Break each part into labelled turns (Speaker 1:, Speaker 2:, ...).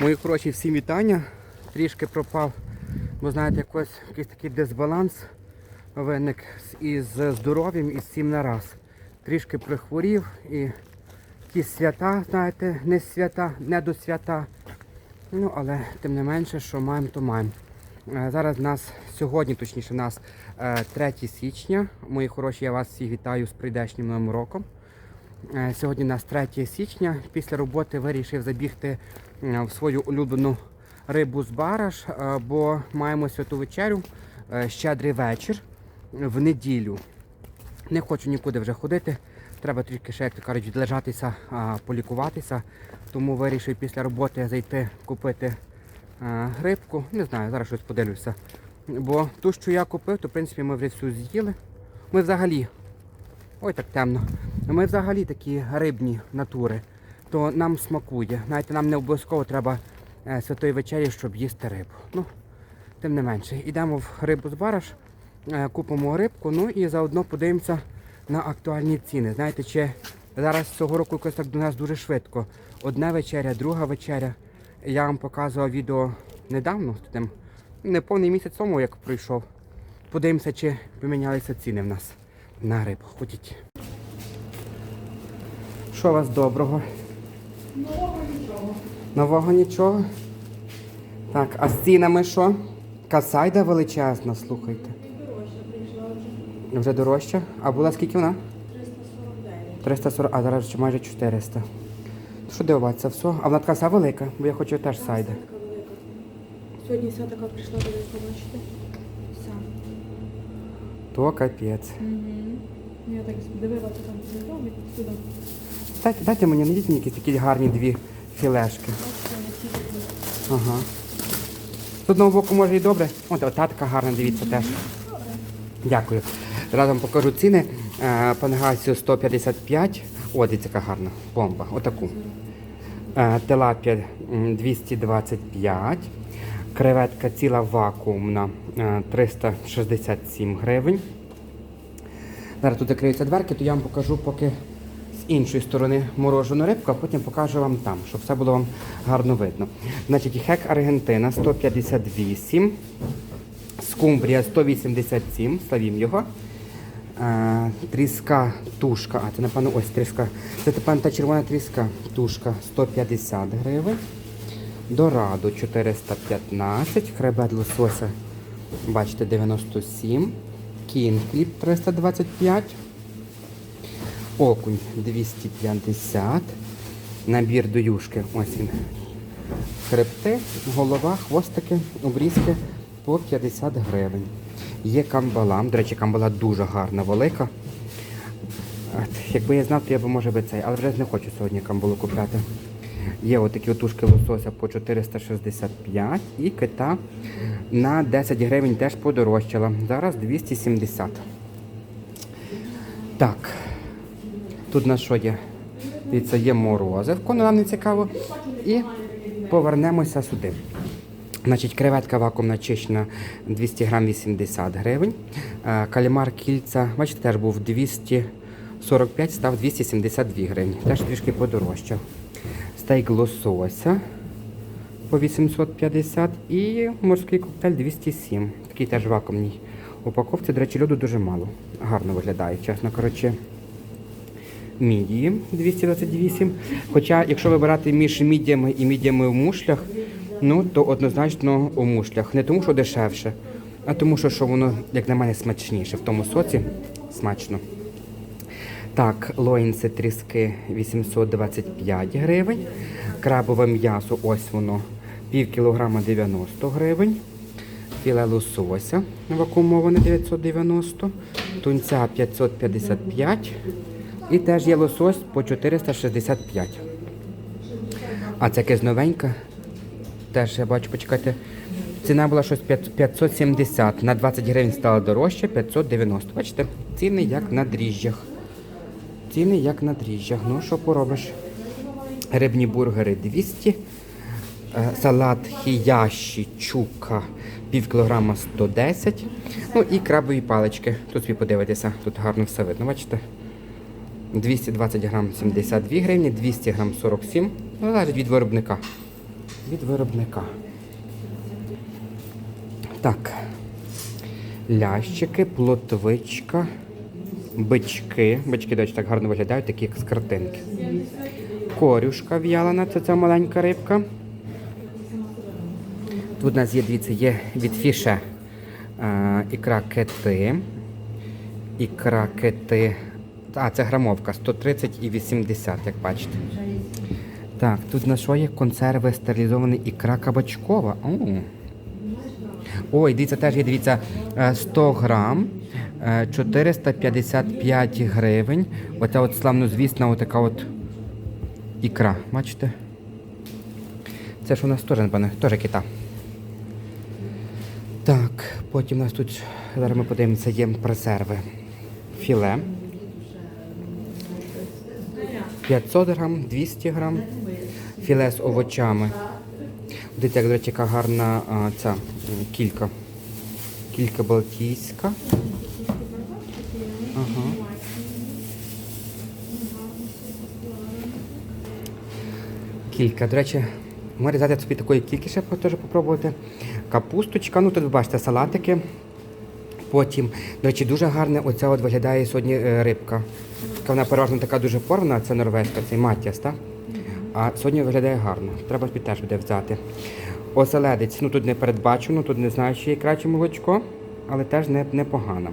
Speaker 1: Мої хороші всім вітання. Трішки пропав, бо знаєте, якось якийсь такий дисбаланс виник із здоров'ям і з всім на раз. Трішки прихворів і якісь свята, знаєте, не свята, не до свята. Ну, але тим не менше, що маємо, то маємо. Е, Зараз нас сьогодні, точніше, нас е, 3 січня. Мої хороші, я вас всіх вітаю з прийдешнім новим роком. Е, Сьогодні у нас 3 січня. Після роботи вирішив забігти е, в свою улюблену рибу з бараш, е, бо маємо святу вечерю, щедрий вечір в неділю. Не хочу нікуди вже ходити. Треба трішки ще, як то кажуть, відлежатися, полікуватися. Тому вирішив після роботи зайти купити а, рибку. Не знаю, зараз щось подивлюся. Бо ту, що я купив, то в принципі ми вже всю з'їли. Ми взагалі, ой, так темно. Ми взагалі такі рибні натури, то нам смакує. Знаєте, нам не обов'язково треба е, святої вечері, щоб їсти рибу. Ну, тим не менше, йдемо в рибу з бараш, е, купимо рибку, ну і заодно подивимося на актуальні ціни. Знаєте, чи зараз цього року якось так до нас дуже швидко. Одна вечеря, друга вечеря. Я вам показував відео недавно, там, не повний місяць тому, як пройшов. Подивимося, чи помінялися ціни в нас на рибу. Ходіть. Що у вас доброго?
Speaker 2: Нового нічого.
Speaker 1: Нового нічого? Так, а з цінами що? Касайда величезна, слухайте.
Speaker 2: Дорожча прийшла вже
Speaker 1: Вже дорожча. А була скільки вона?
Speaker 2: 349.
Speaker 1: 340, а зараз майже 400. Що дивуватися, все? А вона така вся велика, бо я хочу теж сайди.
Speaker 2: Сьогодні вся така прийшла, дивись, побачите. Вся.
Speaker 1: То капець.
Speaker 2: Угу. Я так дивилася там сюди.
Speaker 1: Дайте, дайте мені, найдіть мені якісь такі гарні дві філешки. Ага. З одного боку може і добре. От ота така гарна, дивіться теж. Дякую. Разом покажу ціни. Е, Пангасію 155. О, дивіться, яка гарна. Бомба. Отаку. Е, Телапія 225. Креветка ціла вакуумна е, 367 гривень. Зараз тут закриються дверки, то я вам покажу поки іншої сторони морожену рибку, а потім покажу вам там, щоб все було вам гарно видно. Значить, хек Аргентина 158, скумбрія 187, славім його. Е, тріска тушка, а це напевно ось тріска. Це напевно та червона тріска тушка 150 гривень. Дорадо 415, хребет лосося, бачите, 97, кінкліп 325, окунь 250, набір до юшки, ось він. Хребти, голова, хвостики, обрізки по 50 гривень. Є камбала, до речі, камбала дуже гарна, велика. Якби я знав, то я б може би цей, але вже не хочу сьогодні камбалу купляти. Є отакі отушки лосося по 465 і кита на 10 гривень теж подорожчала. Зараз 270. Так. Тут на що є? Дивіться, є морозивко, ну нам не цікаво. І повернемося сюди. Значить, креветка вакуумна чищена 200 грам 80 гривень. Е, Калімар кільця, бачите, теж був 245, став 272 гривні. Теж трішки подорожчав. Стейк лосося по 850 і морський коктейль 207. Такий теж вакуумній упаковці. До речі, льоду дуже мало. Гарно виглядає, чесно коротше. Мідії 228. Хоча, якщо вибирати між мідіями і мідіями в мушлях, ну то однозначно у мушлях. Не тому, що дешевше, а тому, що, що воно, як на мене, смачніше. В тому соці смачно. Так, лоїнси тріски 825 гривень. Крабове м'ясо, ось воно, пів кілограма 90 гривень. Філе лосося вакуумоване 990, тунця 555 і теж є лосось по 465. А це якесь новеньке. Теж я бачу, почекайте. Ціна була щось 5 570, на 20 гривень стало дорожче, 590. Бачите, ціни як на дріжджах. Ціни як на дріжджах. Ну, що поробиш? Рибні бургери 200. Е, Салат хіяші чука пів кілограма 110. Ну і крабові палички. Тут ви подивитеся, тут гарно все видно, бачите? 220 грам 72 гривні, 200 грам 47. Ну, залежить від виробника. від виробника. Так. Лящики, плотвичка, бички. Бички, до речі, так гарно виглядають, такі як з картинки. Корюшка в'ялена, це ця маленька рибка. Тут у нас є, дивіться, є від фіше е, ікра кети. Ікра кети. А, це грамовка 130 і 80, як бачите. Так, тут на що є консерви стерилізований ікра кабачкова. О. Ой, дивіться, теж є, дивіться, е, 100 грам, е, 455 гривень. Оця от славнозвісна отака от ікра. Бачите? Це ж у нас теж, напевно, теж кита. Так, потім у нас тут, зараз ми подивимося, є презерви. Філе. 500 грам, 200 грам. Філе з овочами. Дивіться, як, до речі, яка гарна а, ця кілька. Кілька балтійська. Ага. Кілька. До речі, можна взяти собі такої кільки ще теж попробувати. Капусточка, ну тут ви бачите салатики. Потім, до речі, дуже гарне оця от виглядає сьогодні е, рибка. Вона переважно така дуже порвана, це норвезька, цей матіас, так? А сьогодні виглядає гарно. Треба теж буде взяти. Оселедець, ну тут не передбачено, тут не знаю, чи є краще молочко, але теж не, непогано.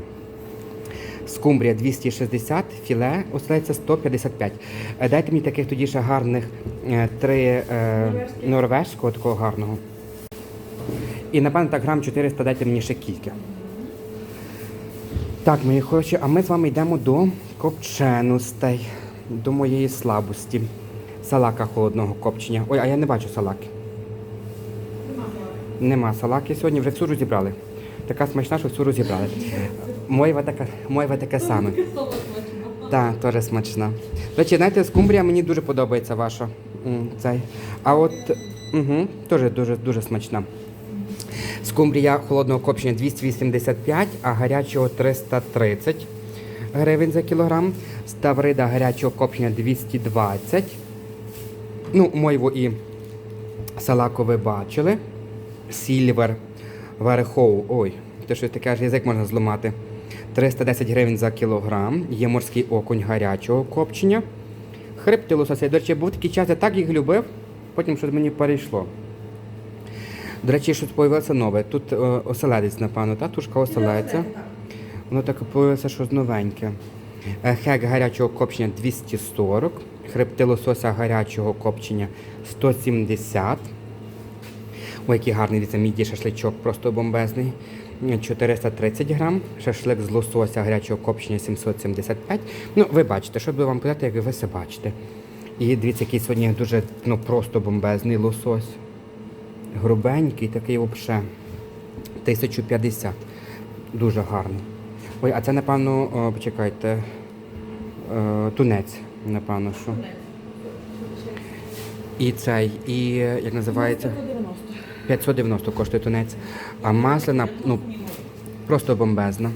Speaker 1: Скумбрія 260, філе, оселедця 155. Е, Дайте мені таких тоді ще гарних е, три е, норвезького, такого гарного. І напевно так грам 400 дайте мені ще кілька. Так, мої хороші, а ми з вами йдемо до копченостей, до моєї слабості. Салака холодного копчення. Ой, а я не бачу салаки. Нема салаки сьогодні, вже всю розібрали. Така смачна, що всю розібрали. Мойва така, мойва таке саме. Так, теж смачна. До речі, знаєте, скумбрія мені дуже подобається ваша. Цей. А от угу, теж дуже, дуже смачна. Скумбрія холодного копчення 285, а гарячого 330 гривень за кілограм. Ставрида гарячого копчення 220. Ну, мойву і салаку ви бачили. Сільвер Варехоу. Ой, те що таке аж язик можна зламати. 310 гривень за кілограм. Є морський окунь гарячого копчення. Хребти лосося. До речі, був такий час, я так їх любив, потім щось мені перейшло. До речі, щось появилося нове. Тут е, оселедець, напевно, та тушка оселедця. Воно так появилося щось новеньке. Е, Хек гарячого копчення 240, хребти лосося гарячого копчення 170. Ой, який гарний дивіться, міді шашличок, просто бомбезний. 430 грам. Шашлик з лосося гарячого копчення 775. Ну, ви бачите, що би вам подати, як ви все бачите. І дивіться, який сьогодні дуже ну, просто бомбезний лосось. Грубенький, такий взагалі. 1050. Дуже гарний. Ой, а це, напевно, о, почекайте. е, Тунець, напевно, що. І цей, і е, як називається? 590 коштує тунець. А масляна, ну, просто бомбезна.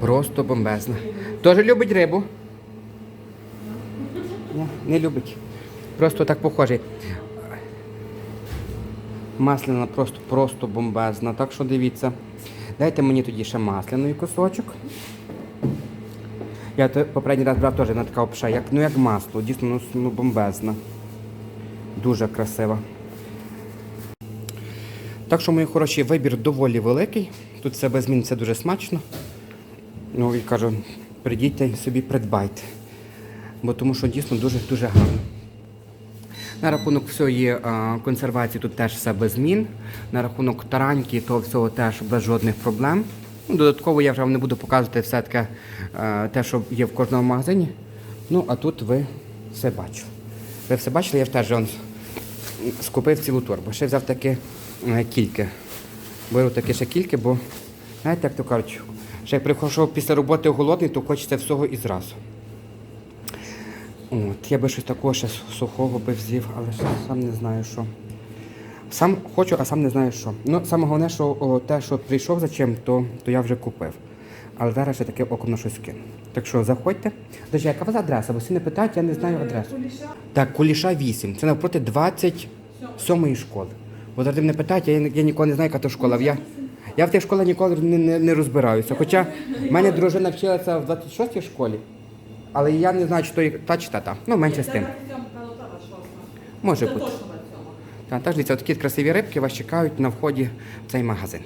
Speaker 1: Просто бомбезна. Тоже любить рибу? Не любить. Просто так похожий. Масляна просто, просто бомбезна. Так що дивіться. Дайте мені тоді ще масляний кусочок. Я попередній раз брав теж на така обша, як, ну як масло, дійсно ну, ну, бомбезна. Дуже красива. Так що, мої хороші, вибір доволі великий. Тут все без змін, все дуже смачно. Ну і кажу, прийдіть собі придбайте. Бо тому що дійсно дуже-дуже гарно. На рахунок всієї е, консервації тут теж все без змін. На рахунок тараньки, того всього теж без жодних проблем. Ну, додатково я вже вам не буду показувати все таке е, те, що є в кожному магазині. Ну, а тут ви все бачили. Ви все бачили, я теж он, скупив цілу торбу. Ще взяв таки е, кільки. Беру такі ще кільки, бо, знаєте, як то кажуть, ще як прийшов після роботи голодний, то хочеться всього і зразу. От, я би щось такого ще сухого би взяв, але сам не знаю що. Сам хочу, а сам не знаю що. Ну, саме головне, що о, те, що прийшов за чим, то, то я вже купив. Але зараз ще таке оком на щось кину. Так що заходьте. До речі, яка у вас адреса? Бо всі не питають, я не знаю адресу. Так, Куліша 8. Це навпроти 20 сьомої школи. Бо завжди мене питають, я, я ніколи не знаю, яка то школа. Я, я в тих школах ніколи не, не, не розбираюся. Хоча в мене дружина вчилася в 26-й школі, але я не знаю, чи то та чи та та. Ну, менше з тим. Може бути. Та, так, дивіться, такі красиві рибки вас чекають на вході в цей магазин.